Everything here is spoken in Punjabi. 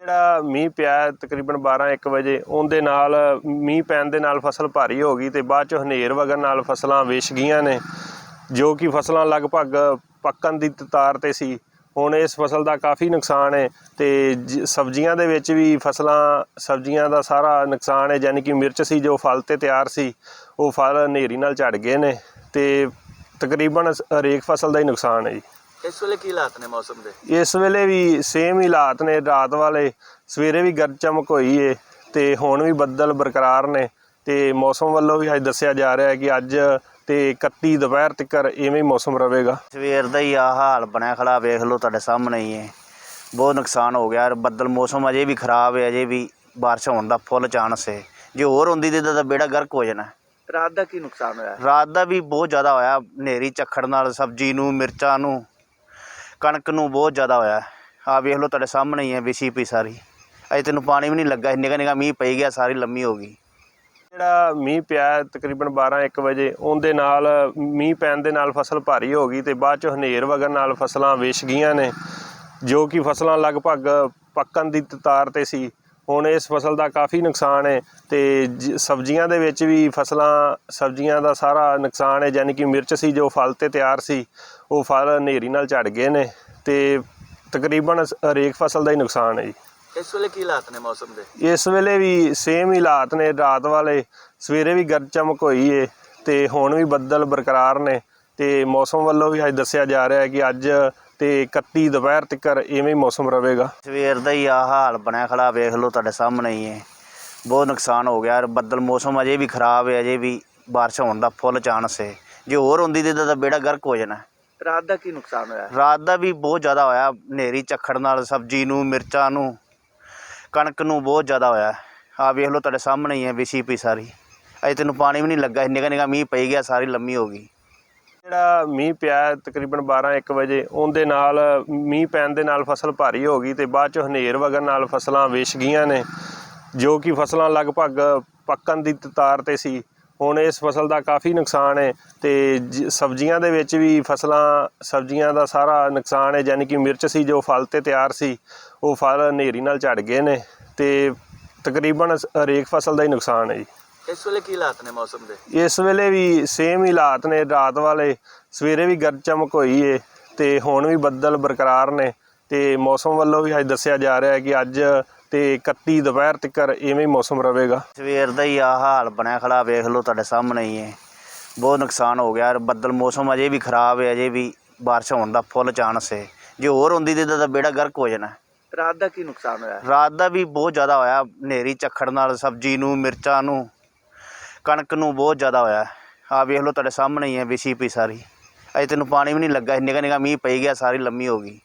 ਜਿਹੜਾ ਮੀਂਹ ਪਿਆ ਹੈ ਤਕਰੀਬਨ 12 1 ਵਜੇ, ਉਹਦੇ ਨਾਲ ਮੀਂਹ ਪੈਣ ਦੇ ਨਾਲ ਫਸਲ ਭਾਰੀ ਹੋ ਗਈ ਤੇ ਬਾਅਦ ਚ ਹਨੇਰ ਵਗਣ ਨਾਲ ਫਸਲਾਂ ਵਿਛ ਗਈਆਂ ਨੇ। ਜੋ ਕਿ ਫਸਲਾਂ ਲਗਭਗ ਪੱਕਣ ਦੀ ਤਾਰ ਤੇ ਸੀ ਹੁਣ ਇਸ ਫਸਲ ਦਾ ਕਾਫੀ ਨੁਕਸਾਨ ਹੈ ਤੇ ਸਬਜ਼ੀਆਂ ਦੇ ਵਿੱਚ ਵੀ ਫਸਲਾਂ ਸਬਜ਼ੀਆਂ ਦਾ ਸਾਰਾ ਨੁਕਸਾਨ ਹੈ ਯਾਨੀ ਕਿ ਮਿਰਚ ਸੀ ਜੋ ਫਲ ਤੇ ਤਿਆਰ ਸੀ ਉਹ ਫਲ ਹਨੇਰੀ ਨਾਲ ਝੜ ਗਏ ਨੇ ਤੇ ਤਕਰੀਬਨ ਹਰੇਕ ਫਸਲ ਦਾ ਹੀ ਨੁਕਸਾਨ ਹੈ ਜੀ। ਇਸ ਵੇਲੇ ਕੀ ਹਾਲਾਤ ਨੇ ਮੌਸਮ ਦੇ? ਇਸ ਵੇਲੇ ਵੀ ਸੇਮ ਹੀ ਹਾਲਾਤ ਨੇ ਰਾਤ ਵਾਲੇ ਸਵੇਰੇ ਵੀ ਗਰਜ ਚਮਕ ਹੋਈ ਏ ਤੇ ਹੁਣ ਵੀ ਬੱਦਲ ਬਰਕਰਾਰ ਨੇ ਤੇ ਮੌਸਮ ਵੱਲੋਂ ਵੀ ਅੱਜ ਦੱਸਿਆ ਜਾ ਰਿਹਾ ਹੈ ਕਿ ਅੱਜ ਤੇ 31 ਦੁਪਹਿਰ ਤੱਕ ਇਵੇਂ ਹੀ ਮੌਸਮ ਰਹੇਗਾ। ਸਵੇਰ ਦਾ ਹੀ ਆ ਹਾਲ ਬਣਿਆ ਖੜਾ ਵੇਖ ਲਓ ਤੁਹਾਡੇ ਸਾਹਮਣੇ ਹੀ ਹੈ ਬਹੁਤ ਨੁਕਸਾਨ ਹੋ ਗਿਆ ਯਾਰ ਬੱਦਲ ਮੌਸਮ ਅਜੇ ਵੀ ਖਰਾਬ ਹੈ ਅਜੇ ਵੀ ਬਾਰਿਸ਼ ਹੋਣ ਦਾ ਫੁੱਲ ਚਾਂਸ ਹੈ। ਜੇ ਹੋਰ ਹੁੰਦੀ ਤੇ ਤਾਂ ਬੇੜਾ ਗਰਕ ਹੋ ਜਾਣਾ। ਰਾਤ ਦਾ ਕੀ ਨੁਕਸਾਨ ਹੋਇਆ? ਰਾਤ ਦਾ ਵੀ ਬਹੁਤ ਜ਼ਿਆਦਾ ਹੋਇਆ ਹਨੇਰੀ ਝੱਖੜ ਨਾਲ ਸਬਜ਼ੀ ਨੂੰ ਮਿਰਚਾਂ ਨੂੰ ਕਣਕ ਨੂੰ ਬਹੁਤ ਜ਼ਿਆਦਾ ਹੋਇਆ। ਆ ਵੇਖ ਲਓ ਤੁਹਾਡੇ ਸਾਹਮਣੇ ਹੀ ਹੈ ਵਿਛੀ ਪਈ ਸਾਰੀ। ਅਜੇ ਤੈਨੂੰ ਪਾਣੀ ਵੀ ਨਹੀਂ ਲੱਗਾ ਨਿਕਾ ਨਿਕਾ ਮੀਂਹ ਪਈ ਗਿਆ ਸਾਰੀ ਲੰਮੀ ਹੋ ਗਈ। ਜਿਹੜਾ ਮੀਂਹ ਪਿਆ ਤਕਰੀਬਨ 12 1 ਵਜੇ, ਉਹਦੇ ਨਾਲ ਮੀਂਹ ਪੈਣ ਦੇ ਨਾਲ ਫਸਲ ਭਾਰੀ ਹੋ ਗਈ ਤੇ ਬਾਅਦ ਚ ਹਨੇਰ ਵਗਣ ਨਾਲ ਫਸਲਾਂ ਵਿਛ ਗਈਆਂ ਨੇ, ਜੋ ਕਿ ਫਸਲਾਂ ਲਗਭਗ ਪੱਕਣ ਦੀ ਤਾਰ ਤੇ ਸੀ। ਹੁਣ ਇਸ ਫਸਲ ਦਾ ਕਾਫੀ ਨੁਕਸਾਨ ਹੈ ਤੇ ਜ- ਸਬਜ਼ੀਆਂ ਦੇ ਵਿੱਚ ਵੀ ਫਸਲਾਂ, ਸਬਜ਼ੀਆਂ ਦਾ ਸਾਰਾ ਨੁਕਸਾਨ ਹੈ, ਯਾਨੀ ਕਿ ਮਿਰਚ ਸੀ ਜੋ ਫਲ ਤੇ ਤਿਆਰ ਸੀ, ਉਹ ਫਲ ਹਨੇਰੀ ਨਾਲ ਝੜ ਗਏ ਨੇ ਤੇ ਤਕਰੀਬਨ ਹਰੇਕ ਫਸਲ ਦਾ ਹੀ ਨੁਕਸਾਨ ਹੈ ਜੀ। ਇਸ ਵੇਲੇ ਕੀ ਹਾਲਾਤ ਨੇ ਮੌਸਮ ਦੇ? ਇਸ ਵੇਲੇ ਵੀ ਸੇਮ ਹੀ ਹਾਲਾਤ ਨੇ ਰਾਤ ਵਾਲੇ। ਸਵੇਰੇ ਵੀ ਗਰਜ ਚਮਕ ਹੋਈ ਏ ਤੇ ਹੁਣ ਵੀ ਬੱਦਲ ਬਰਕਰਾਰ ਨੇ ਤੇ ਮੌਸਮ ਵੱਲੋਂ ਵੀ ਅੱਜ ਦੱਸਿਆ ਜਾ ਰਿਹਾ ਹੈ ਕਿ ਅੱਜ ਤੇ 31 ਦੁਪਹਿਰ ਤੱਕ ਇਵੇਂ ਹੀ ਮੌਸਮ ਰਹੇਗਾ। ਸਵੇਰ ਦਾ ਹੀ ਆ ਹਾਲ ਬਣਿਆ ਖੜਾ ਵੇਖ ਲਓ ਤੁਹਾਡੇ ਸਾਹਮਣੇ ਹੀ ਹੈ ਬਹੁਤ ਨੁਕਸਾਨ ਹੋ ਗਿਆ ਯਾਰ ਬੱਦਲ ਮੌਸਮ ਅਜੇ ਵੀ ਖਰਾਬ ਹੈ ਅਜੇ ਵੀ ਬਾਰਿਸ਼ ਹੋਣ ਦਾ ਫੁੱਲ ਚਾਂਸ ਹੈ ਜੇ ਹੋਰ ਹੁੰਦੀ ਤੇ ਤਾਂ ਬੇੜਾ ਗਰਕ ਹੋ ਜਾਣਾ। ਰਾਤ ਦਾ ਕੀ ਨੁਕਸਾਨ ਹੋਇਆ? ਰਾਤ ਦਾ ਵੀ ਬਹੁਤ ਜ਼ਿਆਦਾ ਹੋਇਆ ਹਨੇਰੀ ਝੱਖੜ ਨਾਲ ਸਬਜ਼ੀ ਨੂੰ ਮਿਰਚਾਂ ਨੂੰ। ਕਣਕ ਨੂੰ ਬਹੁਤ ਜ਼ਿਆਦਾ ਹੋਇਆ। ਆ ਵੇਖ ਲਓ ਤੁਹਾਡੇ ਸਾਹਮਣੇ ਹੀ ਹੈ ਵਿਛੀ ਪਈ ਸਾਰੀ। ਅਜੇ ਤੈਨੂੰ ਪਾਣੀ ਵੀ ਨਹੀਂ ਲੱਗਾ ਨਿਕਾ ਨਿਕਾ ਮੀਂਹ ਪਈ ਗਿਆ, ਸਾਰੀ ਲੰਮੀ ਹੋ ਗਈ। ਜਿਹੜਾ ਮੀਂਹ ਪਿਆ ਤਕਰੀਬਨ 12 1 ਵਜੇ, ਉਹਦੇ ਨਾਲ ਮੀਂਹ ਪੈਣ ਦੇ ਨਾਲ ਫਸਲ ਭਾਰੀ ਹੋ ਗਈ ਤੇ ਬਾਅਦ ਚ ਹਨੇਰ ਵਗਣ ਨਾਲ ਫਸਲਾਂ ਵਿਛ ਗਈਆਂ ਨੇ, ਜੋ ਕਿ ਫਸਲਾਂ ਲਗਭਗ ਪੱਕਣ ਦੀ ਤਾਰ ਤੇ ਸੀ। ਹੁਣ ਇਸ ਫਸਲ ਦਾ ਕਾਫੀ ਨੁਕਸਾਨ ਹੈ ਤੇ ਸਬਜ਼ੀਆਂ ਦੇ ਵਿੱਚ ਵੀ ਫਸਲਾਂ ਸਬਜ਼ੀਆਂ ਦਾ ਸਾਰਾ ਨੁਕਸਾਨ ਹੈ ਯਾਨੀ ਕਿ ਮਿਰਚ ਸੀ ਜੋ ਫਲ ਤੇ ਤਿਆਰ ਸੀ ਉਹ ਫਲ ਹਨੇਰੀ ਨਾਲ ਝੜ ਗਏ ਨੇ ਤੇ ਤਕਰੀਬਨ ਹਰੇਕ ਫਸਲ ਦਾ ਹੀ ਨੁਕਸਾਨ ਹੈ ਜੀ। ਇਸ ਵੇਲੇ ਕੀ ਹਾਲਾਤ ਨੇ ਮੌਸਮ ਦੇ? ਇਸ ਵੇਲੇ ਵੀ ਸੇਮ ਹੀ ਹਾਲਾਤ ਨੇ ਰਾਤ ਵਾਲੇ। ਸਵੇਰੇ ਵੀ ਗਰਜ ਚਮਕ ਹੋਈ ਏ ਤੇ ਹੁਣ ਵੀ ਬੱਦਲ ਬਰਕਰਾਰ ਨੇ ਤੇ ਮੌਸਮ ਵੱਲੋਂ ਵੀ ਅੱਜ ਦੱਸਿਆ ਜਾ ਰਿਹਾ ਹੈ ਕਿ ਅੱਜ ਤੇ 31 ਦੁਪਹਿਰ ਤੱਕ ਇਵੇਂ ਹੀ ਮੌਸਮ ਰਹੇਗਾ। ਸਵੇਰ ਦਾ ਹੀ ਆ ਹਾਲ ਬਣਿਆ ਖੜਾ ਵੇਖ ਲਓ ਤੁਹਾਡੇ ਸਾਹਮਣੇ ਹੀ ਹੈ। ਬਹੁਤ ਨੁਕਸਾਨ ਹੋ ਗਿਆ ਬੱਦਲ ਮੌਸਮ ਅਜੇ ਵੀ ਖਰਾਬ ਹੈ ਅਜੇ ਵੀ ਬਾਰਿਸ਼ ਹੋਣ ਦਾ ਫੁੱਲ ਚਾਂਸ ਹੈ। ਜੇ ਹੋਰ ਹੁੰਦੀ ਤੇ ਤਾਂ ਬੇੜਾ ਗਰਕ ਹੋ ਜਾਣਾ। ਰਾਤ ਦਾ ਕੀ ਨੁਕਸਾਨ ਹੋਇਆ? ਰਾਤ ਦਾ ਵੀ ਬਹੁਤ ਜ਼ਿਆਦਾ ਹੋਇਆ ਹਨੇਰੀ ਝੱਖੜ ਨਾਲ ਸਬਜ਼ੀ ਨੂੰ ਮਿਰਚਾਂ ਨੂੰ ਕਣਕ ਨੂੰ ਬਹੁਤ ਜ਼ਿਆਦਾ ਹੋਇਆ। ਆ ਵੇਖ ਲਓ ਤੁਹਾਡੇ ਸਾਹਮਣੇ ਹੀ ਹੈ ਵਿਛੀ ਪਈ ਸਾਰੀ। ਅਜੇ ਤੈਨੂੰ ਪਾਣੀ ਵੀ ਨਹੀਂ ਲੱਗਾ ਨਿਕਾ ਨਿਕਾ ਮੀਂਹ ਪਈ ਗਿਆ ਸਾਰੀ ਲੰਮੀ ਹੋ ਗਈ।